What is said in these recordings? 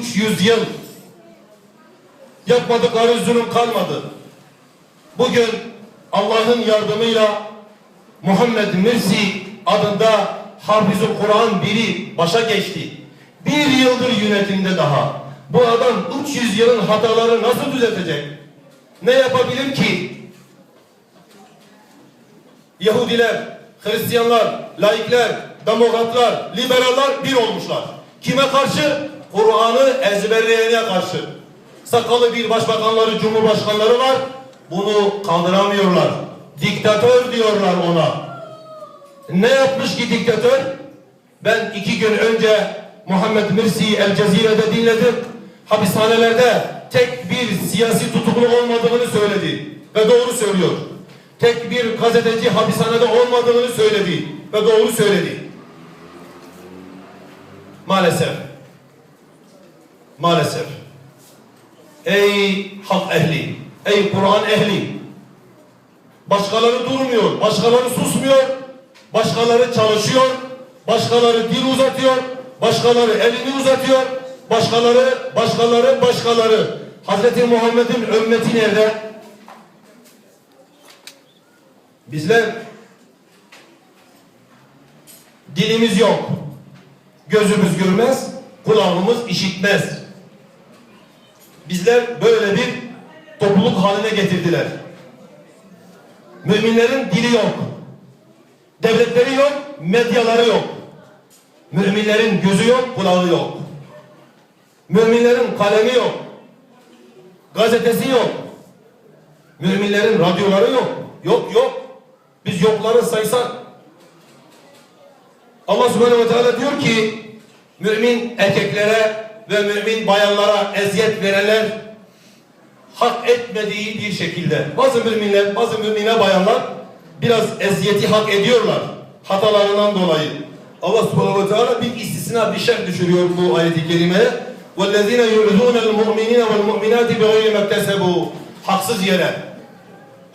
300 yıl yapmadıkları zulüm kalmadı. Bugün Allah'ın yardımıyla Muhammed Mirsi adında Hafizul Kur'an biri başa geçti. Bir yıldır yönetimde daha. Bu adam 300 yılın hataları nasıl düzeltecek? Ne yapabilir ki? Yahudiler, Hristiyanlar, laikler, demokratlar, liberaller bir olmuşlar. Kime karşı? Kur'an'ı ezberleyene karşı. Sakalı bir başbakanları, cumhurbaşkanları var. Bunu kaldıramıyorlar. Diktatör diyorlar ona. Ne yapmış ki diktatör? Ben iki gün önce Muhammed Mirsi'yi El Cezire'de dinledim. Hapishanelerde tek bir siyasi tutuklu olmadığını söyledi. Ve doğru söylüyor. Tek bir gazeteci hapishanede olmadığını söyledi. Ve doğru söyledi. Maalesef. Maalesef. Ey hak ehli, ey Kur'an ehli. Başkaları durmuyor, başkaları susmuyor, başkaları çalışıyor, başkaları dil uzatıyor, başkaları elini uzatıyor, başkaları, başkaları, başkaları. Hazreti Muhammed'in ümmeti nerede? Bizler dilimiz yok, gözümüz görmez, kulağımız işitmez. Bizler böyle bir topluluk haline getirdiler. Müminlerin dili yok. Devletleri yok, medyaları yok. Müminlerin gözü yok, kulağı yok. Müminlerin kalemi yok. Gazetesi yok. Müminlerin radyoları yok. Yok yok. Biz yokları saysak. Allah subhanehu ve teala diyor ki mümin erkeklere ve mümin bayanlara eziyet verenler hak etmediği bir şekilde bazı müminler, bazı mümine bayanlar biraz eziyeti hak ediyorlar hatalarından dolayı. Allah subhanahu ve teala bir istisna bir şer düşürüyor bu ayeti kerimeye. وَالَّذ۪ينَ يُعْذُونَ الْمُؤْمِنِينَ وَالْمُؤْمِنَاتِ بِغَيْرِ مَكْتَسَبُوا Haksız yere,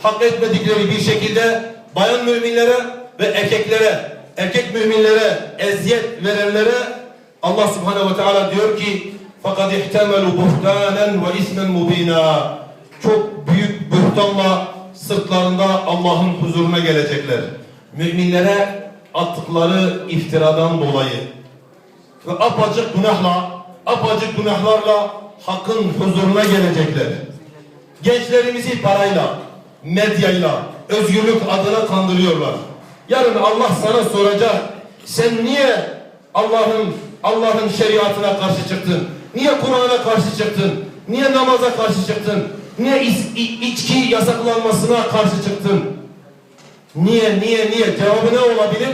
hak etmedikleri bir şekilde bayan müminlere ve erkeklere, erkek müminlere eziyet verenlere Allah subhanehu ve teala diyor ki fakat ihtemelu buhtanen ve ismen mubina çok büyük buhtanla sırtlarında Allah'ın huzuruna gelecekler. Müminlere attıkları iftiradan dolayı ve apacık günahla apacık günahlarla hakkın huzuruna gelecekler. Gençlerimizi parayla, medyayla, özgürlük adına kandırıyorlar. Yarın Allah sana soracak. Sen niye Allah'ın Allah'ın şeriatına karşı çıktın? Niye Kur'an'a karşı çıktın? Niye namaza karşı çıktın? Niye içki yasaklanmasına karşı çıktın? Niye, niye, niye? Cevabı ne olabilir?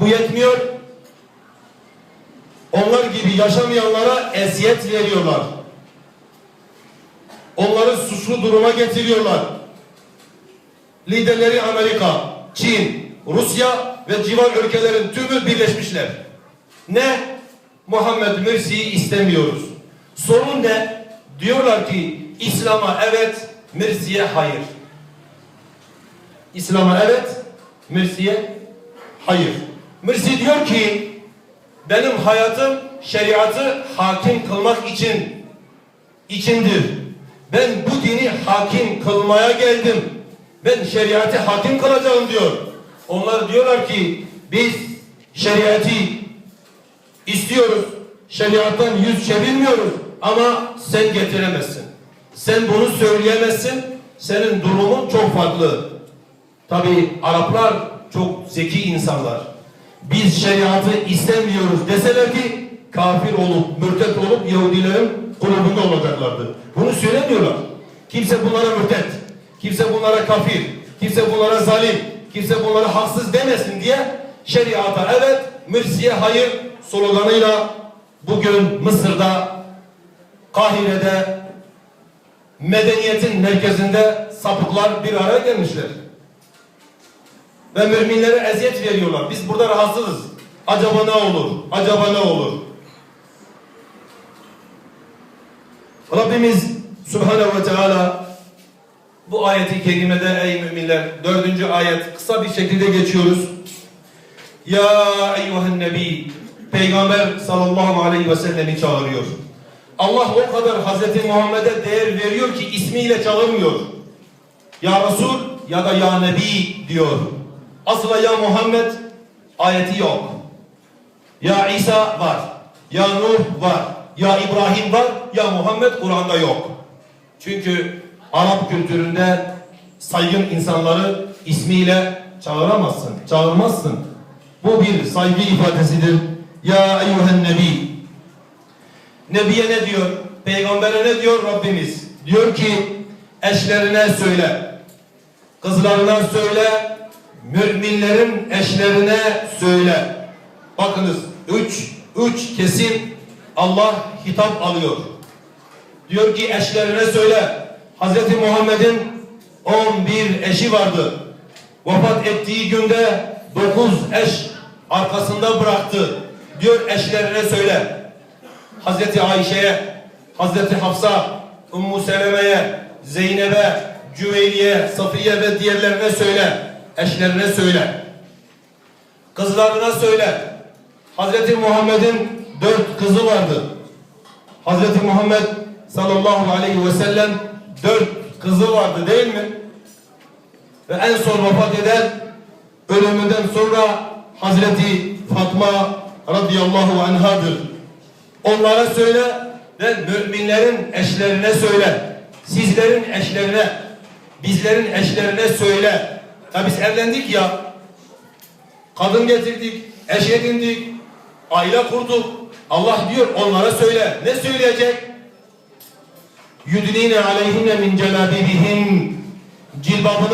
Bu yetmiyor. Onlar gibi yaşamayanlara eziyet veriyorlar. Onları suçlu duruma getiriyorlar. Liderleri Amerika, Çin, Rusya ve civar ülkelerin tümü birleşmişler. Ne? Muhammed Mürsi'yi istemiyoruz. Sorun ne? Diyorlar ki İslam'a evet, Mürsi'ye hayır. İslam'a evet, Mürsi'ye hayır. Mürsi diyor ki benim hayatım şeriatı hakim kılmak için içindir. Ben bu dini hakim kılmaya geldim. Ben şeriatı hakim kılacağım diyor. Onlar diyorlar ki biz şeriatı istiyoruz. Şeriattan yüz çevirmiyoruz ama sen getiremezsin. Sen bunu söyleyemezsin. Senin durumun çok farklı. Tabi Araplar çok zeki insanlar. Biz şeriatı istemiyoruz deselerdi kafir olup, mürtet olup Yahudilerin kulübünde olacaklardı. Bunu söylemiyorlar. Kimse bunlara mürtet, kimse bunlara kafir, kimse bunlara zalim, kimse bunlara haksız demesin diye şeriata evet, mürsiye hayır sloganıyla bugün Mısır'da, Kahire'de, medeniyetin merkezinde sapıklar bir araya gelmişler. Ve müminlere eziyet veriyorlar. Biz burada rahatsızız. Acaba ne olur? Acaba ne olur? Rabbimiz Subhanahu ve Teala bu ayeti kerimede ey müminler dördüncü ayet kısa bir şekilde geçiyoruz. Ya eyyuhen nebi Peygamber sallallahu aleyhi ve sellemi çağırıyor. Allah o kadar Hazreti Muhammed'e değer veriyor ki ismiyle çağırmıyor. Ya Resul ya da Ya Nebi diyor. Asla Ya Muhammed ayeti yok. Ya İsa var. Ya Nuh var. Ya İbrahim var. Ya Muhammed Kur'an'da yok. Çünkü Arap kültüründe saygın insanları ismiyle çağıramazsın, çağırmazsın. Bu bir saygı ifadesidir. Ya eyyühen nebi. Nebiye ne diyor? Peygambere ne diyor Rabbimiz? Diyor ki eşlerine söyle. Kızlarına söyle. Müminlerin eşlerine söyle. Bakınız üç, üç kesim Allah hitap alıyor. Diyor ki eşlerine söyle. Hazreti Muhammed'in 11 eşi vardı. Vefat ettiği günde 9 eş arkasında bıraktı. Diyor eşlerine söyle. Hazreti Ayşe'ye, Hazreti Hafsa, Ummu Seleme'ye, Zeynep'e, Cüveyli'ye, Safiye ve diğerlerine söyle. Eşlerine söyle. Kızlarına söyle. Hazreti Muhammed'in dört kızı vardı. Hazreti Muhammed sallallahu aleyhi ve sellem dört kızı vardı değil mi? Ve en son vefat eden ölümünden sonra Hazreti Fatma radıyallahu anhadır. Onlara söyle ve müminlerin eşlerine söyle. Sizlerin eşlerine, bizlerin eşlerine söyle. Ya biz evlendik ya. Kadın getirdik, eş edindik, aile kurduk. Allah diyor onlara söyle. Ne söyleyecek? Yudnine aleyhinne min celabibihin cilbabını